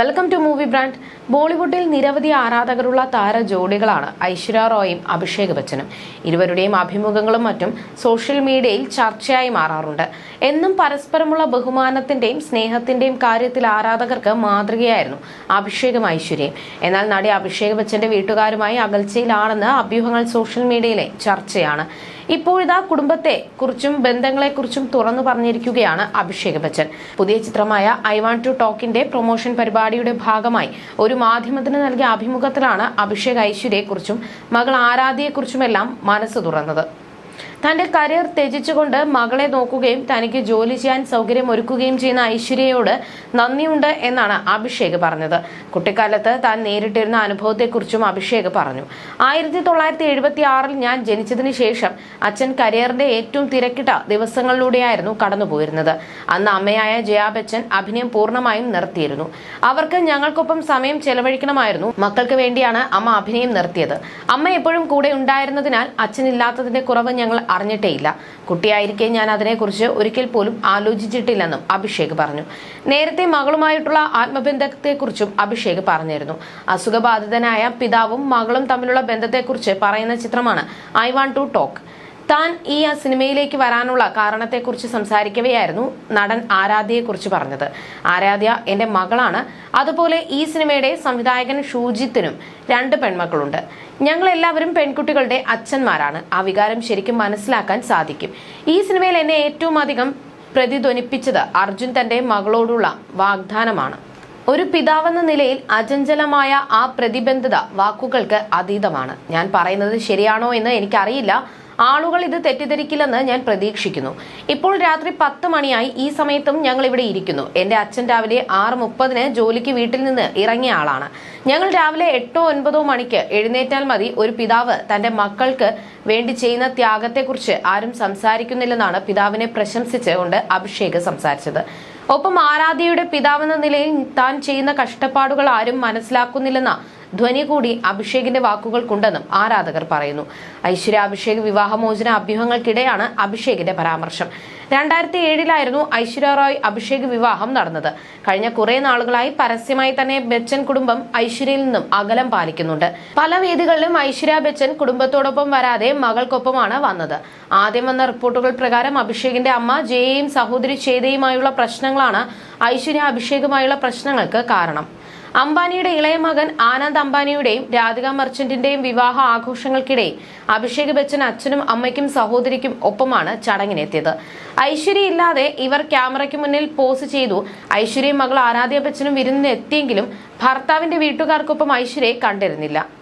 Welcome to movie brand ബോളിവുഡിൽ നിരവധി ആരാധകരുള്ള താര ജോഡികളാണ് ഐശ്വര്യ റോയും അഭിഷേക് ബച്ചനും. ഇരുവരുടെയും അഭിമുഖങ്ങളും മറ്റും സോഷ്യൽ മീഡിയയിൽ ചർച്ചയായി മാറാറുണ്ട്. എന്നും പരസ്പരമുള്ള ബഹുമാനത്തിന്റെയും സ്നേഹത്തിന്റെയും കാര്യത്തിൽ ആരാധകർക്ക് മാതൃകയായിരുന്നു അഭിഷേകും ഐശ്വര്യയും. എന്നാൽ നടി അഭിഷേക് ബച്ചന്റെ വീട്ടുകാരുമായി അകൽച്ചയിലാണെന്ന് അഭ്യൂഹങ്ങൾ സോഷ്യൽ മീഡിയയിലെ ചർച്ചയാണ്. ഇപ്പോഴിതാ കുടുംബത്തെ കുറിച്ചും ബന്ധങ്ങളെക്കുറിച്ചും തുറന്നു പറഞ്ഞിരിക്കുകയാണ് അഭിഷേക് ബച്ചൻ. പുതിയ ചിത്രമായ ഐ വാണ്ട് ടു ടോക്കിന്റെ പ്രൊമോഷൻ പരിപാടിയുടെ ഭാഗമായി ഒരു മാധ്യമത്തിന് നൽകിയ അഭിമുഖത്തിലാണ് അഭിഷേക് ഐശ്വര്യയെക്കുറിച്ചും മകൾ ആരാധ്യയെക്കുറിച്ചുമെല്ലാം മനസ്സ് തുറന്നത്. തന്റെ കരിയർ ത്യജിച്ചുകൊണ്ട് മകളെ നോക്കുകയും തനിക്ക് ജോലി ചെയ്യാൻ സൗകര്യം ഒരുക്കുകയും ചെയ്യുന്ന ഐശ്വര്യയോട് നന്ദിയുണ്ട് എന്നാണ് അഭിഷേക് പറഞ്ഞത്. കുട്ടിക്കാലത്ത് താൻ നേരിട്ടിരുന്ന അനുഭവത്തെക്കുറിച്ചും അഭിഷേക് പറഞ്ഞു. ആയിരത്തി തൊള്ളായിരത്തി എഴുപത്തി ആറിൽ ഞാൻ ജനിച്ചതിന് ശേഷം അച്ഛൻ കരിയറിന്റെ ഏറ്റവും തിരക്കിട്ട ദിവസങ്ങളിലൂടെയായിരുന്നു കടന്നുപോയിരുന്നത്. അന്ന് അമ്മയായ ജയാ ബച്ചൻ അഭിനയം പൂർണമായും നിർത്തിയിരുന്നു. അവർക്ക് ഞങ്ങൾക്കൊപ്പം സമയം ചെലവഴിക്കണമായിരുന്നു. മക്കൾക്ക് വേണ്ടിയാണ് അമ്മ അഭിനയം നിർത്തിയത്. അമ്മ എപ്പോഴും കൂടെ ഉണ്ടായിരുന്നതിനാൽ അച്ഛനില്ലാത്തതിന്റെ കുറവ് അറിഞ്ഞിട്ടേയില്ല. കുട്ടിയായിരിക്കെ ഞാൻ അതിനെക്കുറിച്ച് ഒരിക്കൽ പോലും ആലോചിച്ചിട്ടില്ലെന്നും അഭിഷേക് പറഞ്ഞു. നേരത്തെ മകളുമായിട്ടുള്ള ആത്മബന്ധത്തെക്കുറിച്ചും അഭിഷേക് പറഞ്ഞിരുന്നു. അസുഖബാധിതനായ പിതാവും മകളും തമ്മിലുള്ള ബന്ധത്തെക്കുറിച്ച് പറയുന്ന ചിത്രമാണ് ഐ വാണ്ട് ടു ടോക്ക്. താൻ ഈ സിനിമയിലേക്ക് വരാനുള്ള കാരണത്തെക്കുറിച്ച് സംസാരിക്കവെയായിരുന്നു നടൻ ആരാധ്യയെക്കുറിച്ച് പറഞ്ഞത്. ആരാധ്യ എന്റെ മകളാണ്. അതുപോലെ ഈ സിനിമയുടെ സംവിധായകൻ ഷൂജിത്തിനും രണ്ട് പെൺമക്കളുണ്ട്. ഞങ്ങൾ എല്ലാവരും പെൺകുട്ടികളുടെ അച്ഛന്മാരാണ്. ആ വികാരം ശരിക്കും മനസ്സിലാക്കാൻ സാധിക്കും. ഈ സിനിമയിൽ എന്നെ ഏറ്റവും അധികം പ്രതിധ്വനിപ്പിച്ചത് അർജുൻ തന്റെ മകളോടുള്ള വാഗ്ദാനമാണ്. ഒരു പിതാവെന്ന നിലയിൽ അചഞ്ചലമായ ആ പ്രതിബന്ധത വാക്കുകൾക്ക് അതീതമാണ്. ഞാൻ പറയുന്നത് ശരിയാണോ എന്ന് എനിക്കറിയില്ല. ആളുകൾ ഇത് തെറ്റിദ്ധരിക്കില്ലെന്ന് ഞാൻ പ്രതീക്ഷിക്കുന്നു. ഇപ്പോൾ രാത്രി പത്ത് മണിയായി ഈ സമയത്തും ഞങ്ങൾ ഇവിടെ ഇരിക്കുന്നു. എന്റെ അച്ഛൻ രാവിലെ ആറ് മുപ്പതിന് ജോലിക്ക് വീട്ടിൽ നിന്ന് ഇറങ്ങിയ ആളാണ്. ഞങ്ങൾ രാവിലെ എട്ടോ ഒൻപതോ മണിക്ക് എഴുന്നേറ്റാൽ മതി. ഒരു പിതാവ് തന്റെ മക്കൾക്ക് വേണ്ടി ചെയ്യുന്ന ത്യാഗത്തെക്കുറിച്ച് ആരും സംസാരിക്കുന്നില്ലെന്നാണ് പിതാവിനെ പ്രശംസിച്ച് കൊണ്ട് അഭിഷേക് സംസാരിച്ചത്. ഒപ്പം ആരാധ്യയുടെ പിതാവെന്ന നിലയിൽ താൻ ചെയ്യുന്ന കഷ്ടപ്പാടുകൾ ആരും മനസ്സിലാക്കുന്നില്ലെന്ന ധ്വനി കൂടി അഭിഷേകിന്റെ വാക്കുകൾക്കുണ്ടെന്നും ആരാധകർ പറയുന്നു. ഐശ്വര്യ അഭിഷേക് വിവാഹമോചന അഭ്യൂഹങ്ങൾക്കിടെയാണ് അഭിഷേകിന്റെ പരാമർശം. രണ്ടായിരത്തി ഏഴിലായിരുന്നു ഐശ്വര്യ റോയ് അഭിഷേക് വിവാഹം നടന്നത്. കഴിഞ്ഞ കുറെ നാളുകളായി പരസ്യമായി തന്നെ ബച്ചൻ കുടുംബം ഐശ്വര്യയിൽ നിന്നും അകലം പാലിക്കുന്നുണ്ട്. പല വേദികളിലും ഐശ്വര്യ ബച്ചൻ കുടുംബത്തോടൊപ്പം വരാതെ മകൾക്കൊപ്പമാണ് വന്നത്. ആദ്യം വന്ന റിപ്പോർട്ടുകൾ പ്രകാരം അഭിഷേകിന്റെ അമ്മ ജയയും സഹോദരി ചേതയുമായുള്ള പ്രശ്നങ്ങളാണ് ഐശ്വര്യ അഭിഷേകുമായുള്ള പ്രശ്നങ്ങൾക്ക് കാരണം. അംബാനിയുടെ ഇളയ മകൻ ആനന്ദ് അംബാനിയുടെയും രാധിക മർച്ചന്റിന്റെയും വിവാഹ ആഘോഷങ്ങൾക്കിടെ അഭിഷേക് ബച്ചൻ അച്ഛനും അമ്മയ്ക്കും സഹോദരിക്കും ഒപ്പമാണ് ചടങ്ങിനെത്തിയത്. ഐശ്വര്യ ഇല്ലാതെ ഇവർ ക്യാമറയ്ക്ക് മുന്നിൽ പോസ് ചെയ്തു. ഐശ്വര്യയും മകൾ ആരാധ്യ ബച്ചനും വിരുന്നിനെത്തിയെങ്കിലും ഭർത്താവിന്റെ വീട്ടുകാർക്കൊപ്പം ഐശ്വര്യയെ കണ്ടിരുന്നില്ല.